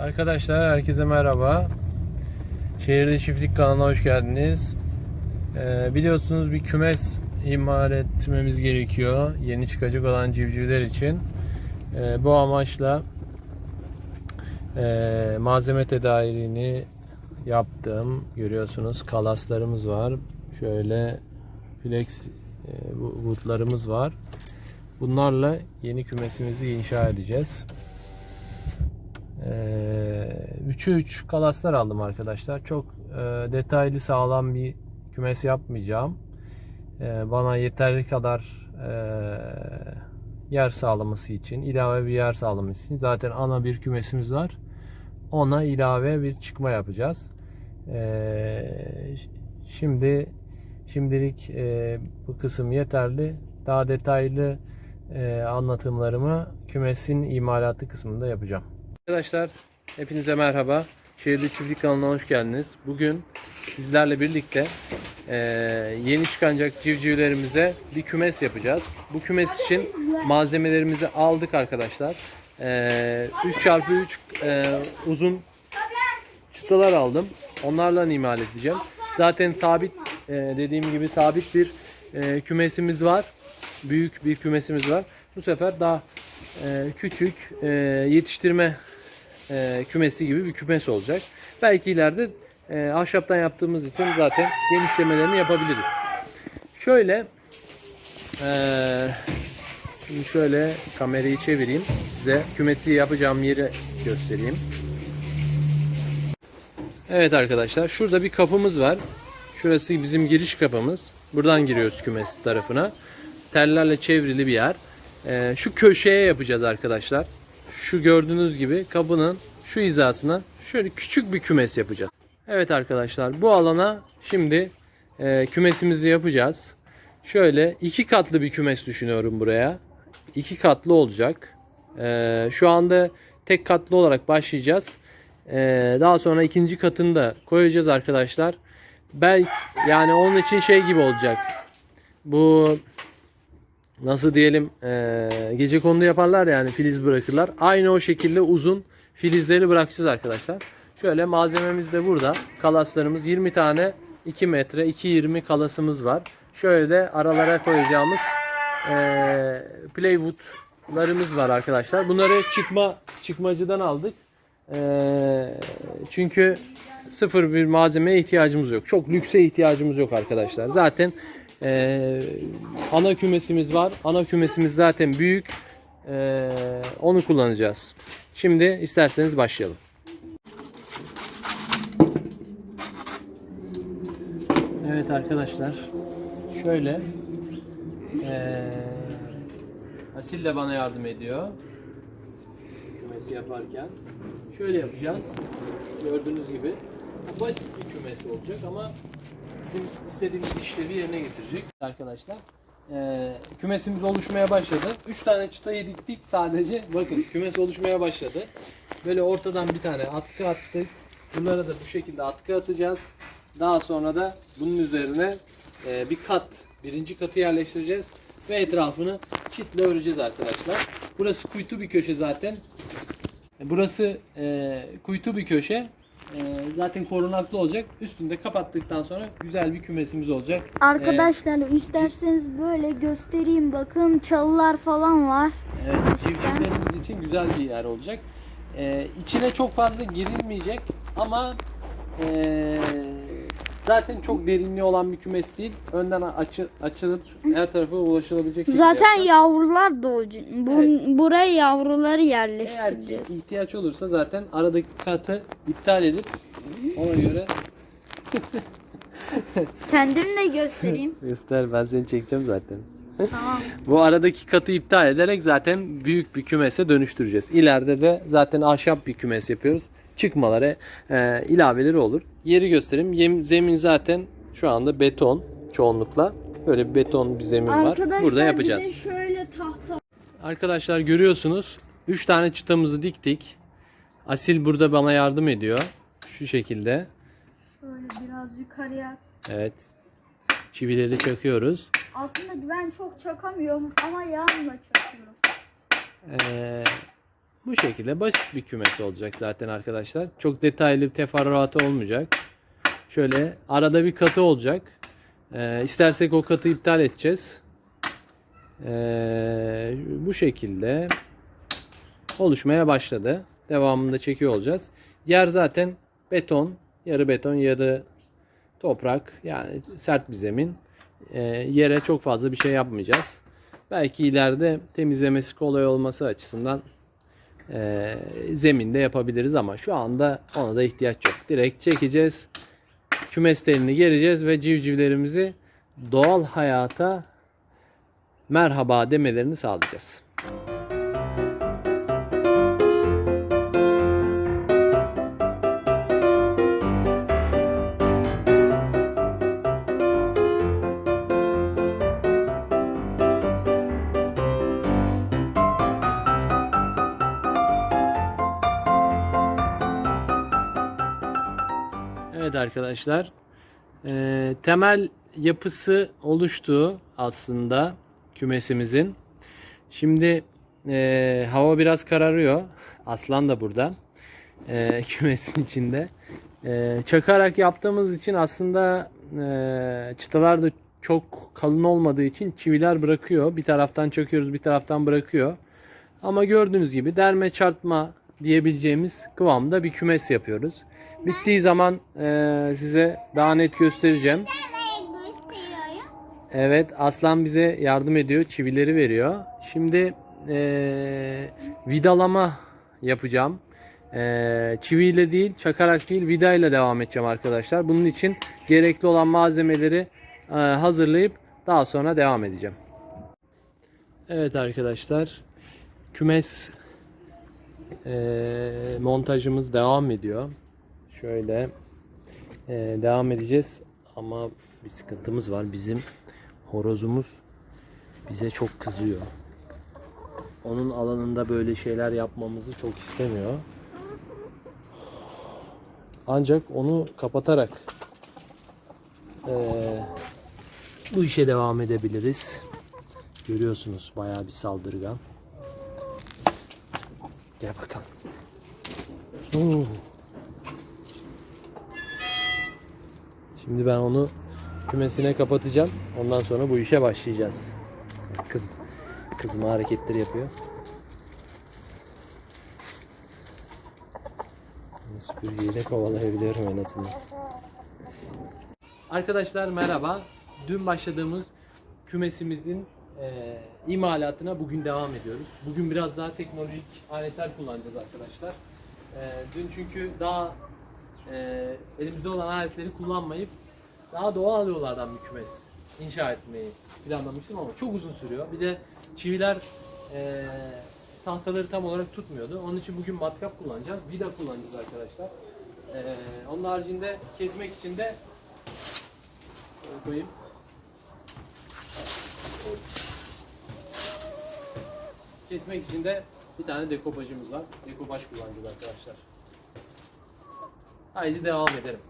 Arkadaşlar herkese merhaba. Şehirde Çiftlik kanalına hoş geldiniz. Ee, biliyorsunuz bir kümes imal etmemiz gerekiyor. Yeni çıkacak olan civcivler için. Ee, bu amaçla e, malzeme tedariğini yaptım. Görüyorsunuz kalaslarımız var. Şöyle flex e, bu- woodlarımız var. Bunlarla yeni kümesimizi inşa edeceğiz. 3'ü 3 kalaslar aldım arkadaşlar. Çok e, detaylı sağlam bir kümes yapmayacağım. E, bana yeterli kadar e, yer sağlaması için, ilave bir yer sağlaması için zaten ana bir kümesimiz var. Ona ilave bir çıkma yapacağız. E, şimdi şimdilik e, bu kısım yeterli. Daha detaylı anlatımlarımı kümesin imalatı kısmında yapacağım. Arkadaşlar hepinize merhaba. Şehirli Çiftlik kanalına hoş geldiniz. Bugün sizlerle birlikte eee, yeni çıkacak civcivlerimize bir kümes yapacağız. Bu kümes için malzemelerimizi aldık arkadaşlar. Eee 3x3 eee, uzun çıtalar aldım. Onlarla imal edeceğim. Zaten sabit eee, dediğim gibi sabit bir eee, kümesimiz var. Büyük bir kümesimiz var. Bu sefer daha eee, küçük eee, yetiştirme eee, kümesi gibi bir kümes olacak. Belki ileride ahşaptan yaptığımız için zaten genişlemelerini yapabiliriz. Şöyle şimdi şöyle kamerayı çevireyim. Size kümesi yapacağım yeri göstereyim. Evet arkadaşlar şurada bir kapımız var. Şurası bizim giriş kapımız. Buradan giriyoruz kümes tarafına. Tellerle çevrili bir yer. Ee, şu köşeye yapacağız arkadaşlar. Şu gördüğünüz gibi kapının şu hizasına şöyle küçük bir kümes yapacağız. Evet arkadaşlar bu alana şimdi e, kümesimizi yapacağız. Şöyle iki katlı bir kümes düşünüyorum buraya. İki katlı olacak. Ee, şu anda tek katlı olarak başlayacağız. Ee, daha sonra ikinci katını da koyacağız arkadaşlar. Belki yani onun için şey gibi olacak. Bu nasıl diyelim ee, gece kondu yaparlar yani filiz bırakırlar. Aynı o şekilde uzun filizleri bırakacağız arkadaşlar. Şöyle malzememiz de burada. Kalaslarımız 20 tane 2 metre 2.20 kalasımız var. Şöyle de aralara koyacağımız ee, playwoodlarımız var arkadaşlar. Bunları çıkma çıkmacıdan aldık. Ee, çünkü sıfır bir malzemeye ihtiyacımız yok. Çok lükse ihtiyacımız yok arkadaşlar. Zaten ee, ana kümesimiz var. Ana kümesimiz zaten büyük. Ee, onu kullanacağız. Şimdi isterseniz başlayalım. Evet arkadaşlar. Şöyle ee, Asil de bana yardım ediyor kümesi yaparken. Şöyle yapacağız. Gördüğünüz gibi basit bir kümesi olacak ama bizim istediğimiz işlevi yerine getirecek arkadaşlar. Ee, kümesimiz oluşmaya başladı. 3 tane çıtayı diktik sadece. Bakın kümes oluşmaya başladı. Böyle ortadan bir tane atkı attık. Bunlara da bu şekilde atkı atacağız. Daha sonra da bunun üzerine e, bir kat, birinci katı yerleştireceğiz ve etrafını çitle öreceğiz arkadaşlar. Burası kuytu bir köşe zaten. Burası e, kuytu bir köşe. E, zaten korunaklı olacak. Üstünde kapattıktan sonra güzel bir kümesimiz olacak. Arkadaşlar isterseniz böyle göstereyim bakın çalılar falan var. Evet, civcivlerimiz için güzel bir yer olacak. E, içine çok fazla girilmeyecek ama e, zaten çok derinliği olan bir kümes değil. Önden açı, açılıp her tarafa ulaşılabilecek şekilde Zaten yapacağız. yavrular doğacak. Bu, Evet. Buraya yavruları Eğer ki yerleştireceğiz. ihtiyaç olursa zaten aradaki katı iptal edip ona göre Kendim de göstereyim. Göster ben seni çekeceğim zaten. tamam. Bu aradaki katı iptal ederek zaten büyük bir kümese dönüştüreceğiz. İleride de zaten ahşap bir kümes yapıyoruz. Çıkmaları, e, ilaveleri olur. Yeri göstereyim. Yem, zemin zaten şu anda beton çoğunlukla. Böyle bir beton bir zemin var. Arkadaşlar Burada bir de yapacağız. şöyle tahta. Arkadaşlar görüyorsunuz 3 tane çıtamızı diktik. Asil burada bana yardım ediyor. Şu şekilde. Şöyle biraz yukarıya. Evet. Çivileri çakıyoruz. Aslında ben çok çakamıyorum ama yağmurla çakıyorum. Ee, Bu şekilde basit bir kümes olacak zaten arkadaşlar. Çok detaylı bir teferruatı olmayacak. Şöyle arada bir katı olacak. Ee, istersek o katı iptal edeceğiz. Ee, bu şekilde oluşmaya başladı. Devamında çekiyor olacağız. Yer zaten beton, yarı beton, yarı toprak. Yani sert bir zemin. Ee, yere çok fazla bir şey yapmayacağız. Belki ileride temizlemesi kolay olması açısından e, zeminde yapabiliriz ama şu anda ona da ihtiyaç yok. Direkt çekeceğiz. Kümes telini gereceğiz ve civcivlerimizi doğal hayata merhaba demelerini sağlayacağız. Evet arkadaşlar. Eee, temel yapısı oluştu aslında kümesimizin. Şimdi eee, hava biraz kararıyor. Aslan da burada. Eee, kümesin içinde. Eee, çakarak yaptığımız için aslında eee çıtalar da çok kalın olmadığı için çiviler bırakıyor. Bir taraftan çakıyoruz, bir taraftan bırakıyor. Ama gördüğünüz gibi derme çarpma diyebileceğimiz kıvamda bir kümes yapıyoruz. Bittiği zaman eee, size daha net göstereceğim. Evet Aslan bize yardım ediyor. Çivileri veriyor. Şimdi eee, vidalama yapacağım. Eee çiviyle değil çakarak değil vidayla devam edeceğim arkadaşlar. Bunun için gerekli olan malzemeleri eee, hazırlayıp daha sonra devam edeceğim. Evet arkadaşlar kümes eee, montajımız devam ediyor. Şöyle eee, devam edeceğiz ama bir sıkıntımız var. Bizim horozumuz bize çok kızıyor. Onun alanında böyle şeyler yapmamızı çok istemiyor. Ancak onu kapatarak eee, bu işe devam edebiliriz. Görüyorsunuz bayağı bir saldırgan. Gel bakalım. Oo. Şimdi ben onu kümesine kapatacağım. Ondan sonra bu işe başlayacağız. Kız kızma hareketleri yapıyor. Süpürgeyle kovalayabiliyorum en azından. Arkadaşlar merhaba. Dün başladığımız kümesimizin e, imalatına bugün devam ediyoruz. Bugün biraz daha teknolojik aletler kullanacağız arkadaşlar. E, dün çünkü daha e, elimizde olan aletleri kullanmayıp daha doğal yollardan bir kümes inşa etmeyi planlamıştım ama çok uzun sürüyor. Bir de çiviler e, tahtaları tam olarak tutmuyordu. Onun için bugün matkap kullanacağız. Vida kullanacağız arkadaşlar. E, onun haricinde kesmek için de Şöyle koyayım. Kesmek için de bir tane dekopajımız var. Dekopaj kullanacağız arkadaşlar. Haydi devam edelim.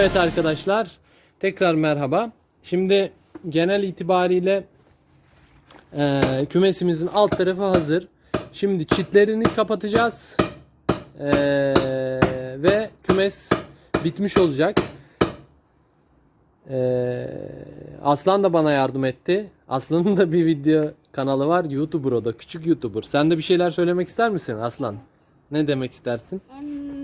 Evet arkadaşlar tekrar merhaba. Şimdi genel itibariyle e, kümesimizin alt tarafı hazır. Şimdi çitlerini kapatacağız. Ee, ve kümes bitmiş olacak. Ee, Aslan da bana yardım etti. Aslan'ın da bir video kanalı var. YouTuber o da. Küçük YouTuber. Sen de bir şeyler söylemek ister misin Aslan? Ne demek istersin? Hmm,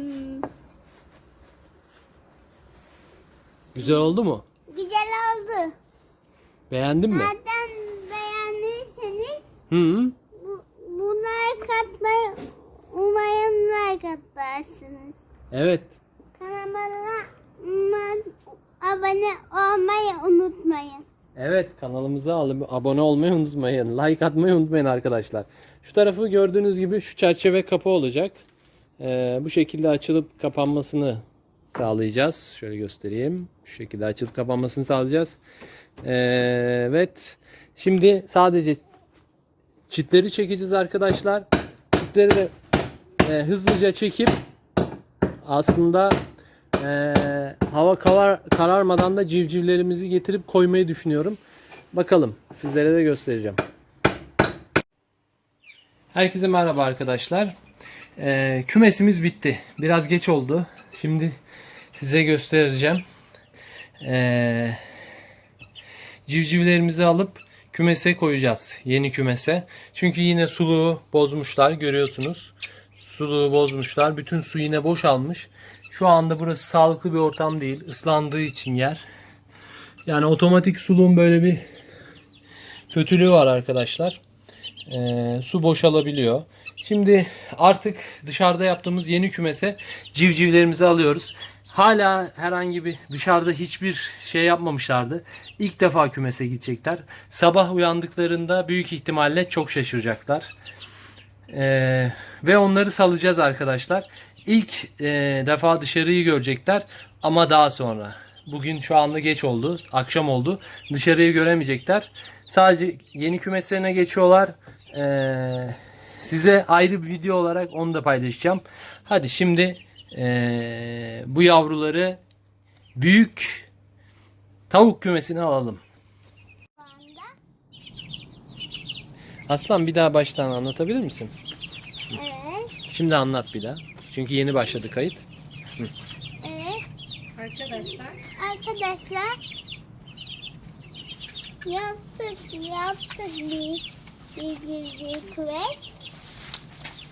Güzel oldu mu? güzel oldu. Beğendin mi? Zaten beğendiyseniz Hı -hı. bu, bunları katmayı umarım like atarsınız. Evet. Kanalıma abone olmayı unutmayın. Evet kanalımıza alıp abone olmayı unutmayın. Like atmayı unutmayın arkadaşlar. Şu tarafı gördüğünüz gibi şu çerçeve kapı olacak. Ee, bu şekilde açılıp kapanmasını sağlayacağız. Şöyle göstereyim. Şu şekilde açılıp kapanmasını sağlayacağız. Ee, evet. Şimdi sadece çitleri çekeceğiz arkadaşlar. Çitleri de e, hızlıca çekip aslında ee, hava karar, kararmadan da civcivlerimizi getirip koymayı düşünüyorum. Bakalım sizlere de göstereceğim. Herkese merhaba arkadaşlar. Ee, kümesimiz bitti. Biraz geç oldu. Şimdi size göstereceğim. Ee, civcivlerimizi alıp kümese koyacağız. Yeni kümese. Çünkü yine suluğu bozmuşlar görüyorsunuz. Suluğu bozmuşlar. Bütün su yine boşalmış. Şu anda burası sağlıklı bir ortam değil. Islandığı için yer. Yani otomatik suluğun böyle bir kötülüğü var arkadaşlar. Ee, su boşalabiliyor. Şimdi artık dışarıda yaptığımız yeni kümese civcivlerimizi alıyoruz. Hala herhangi bir dışarıda hiçbir şey yapmamışlardı. İlk defa kümese gidecekler. Sabah uyandıklarında büyük ihtimalle çok şaşıracaklar. Ee, ve onları salacağız arkadaşlar. İlk e, defa dışarıyı görecekler ama daha sonra. Bugün şu anda geç oldu. Akşam oldu. Dışarıyı göremeyecekler. Sadece yeni kümeslerine geçiyorlar. Ee, size ayrı bir video olarak onu da paylaşacağım. Hadi şimdi e, bu yavruları büyük tavuk kümesine alalım. Aslan bir daha baştan anlatabilir misin? Evet, Şimdi anlat bir daha. Çünkü yeni başladı kayıt. evet. Arkadaşlar Arkadaşlar yaptık yaptık bir bir bir, bir kuvvet.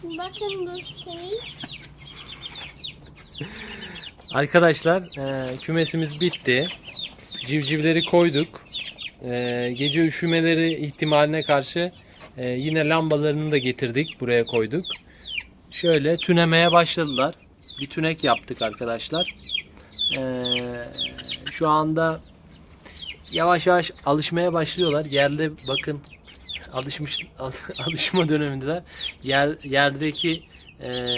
Bakın bu şey. Arkadaşlar e, kümesimiz bitti. Civcivleri koyduk. E, gece üşümeleri ihtimaline karşı e, yine lambalarını da getirdik. Buraya koyduk. Şöyle tünemeye başladılar. Bir tünek yaptık arkadaşlar. E, şu anda yavaş yavaş alışmaya başlıyorlar. Yerde bakın alışmış al- alışma dönemindeler. Yer, yerdeki e,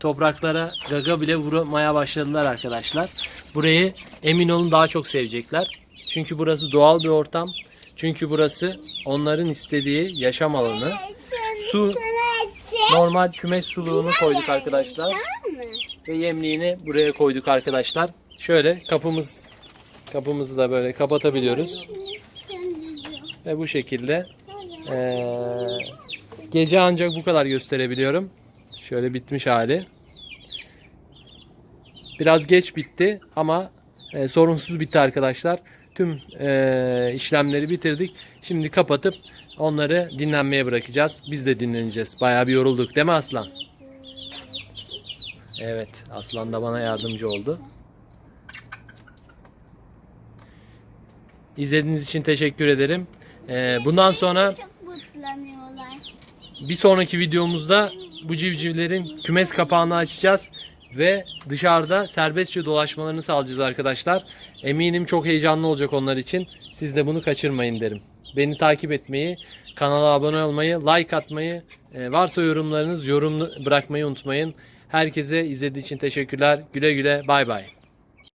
topraklara gaga bile vurmaya başladılar arkadaşlar. Burayı emin olun daha çok sevecekler. Çünkü burası doğal bir ortam. Çünkü burası onların istediği yaşam alanı. Su normal kümes suluğunu koyduk arkadaşlar. Ve yemliğini buraya koyduk arkadaşlar. Şöyle kapımız kapımızı da böyle kapatabiliyoruz. Ve bu şekilde eee, gece ancak bu kadar gösterebiliyorum. Şöyle bitmiş hali. Biraz geç bitti ama e, sorunsuz bitti arkadaşlar. Tüm e, işlemleri bitirdik. Şimdi kapatıp onları dinlenmeye bırakacağız. Biz de dinleneceğiz. Bayağı bir yorulduk değil mi Aslan? Evet, Aslan da bana yardımcı oldu. İzlediğiniz için teşekkür ederim. E, bundan sonra. Bir sonraki videomuzda bu civcivlerin kümes kapağını açacağız ve dışarıda serbestçe dolaşmalarını sağlayacağız arkadaşlar. Eminim çok heyecanlı olacak onlar için. Siz de bunu kaçırmayın derim. Beni takip etmeyi, kanala abone olmayı, like atmayı, e, varsa yorumlarınız yorum bırakmayı unutmayın. Herkese izlediği için teşekkürler. Güle güle bay bay.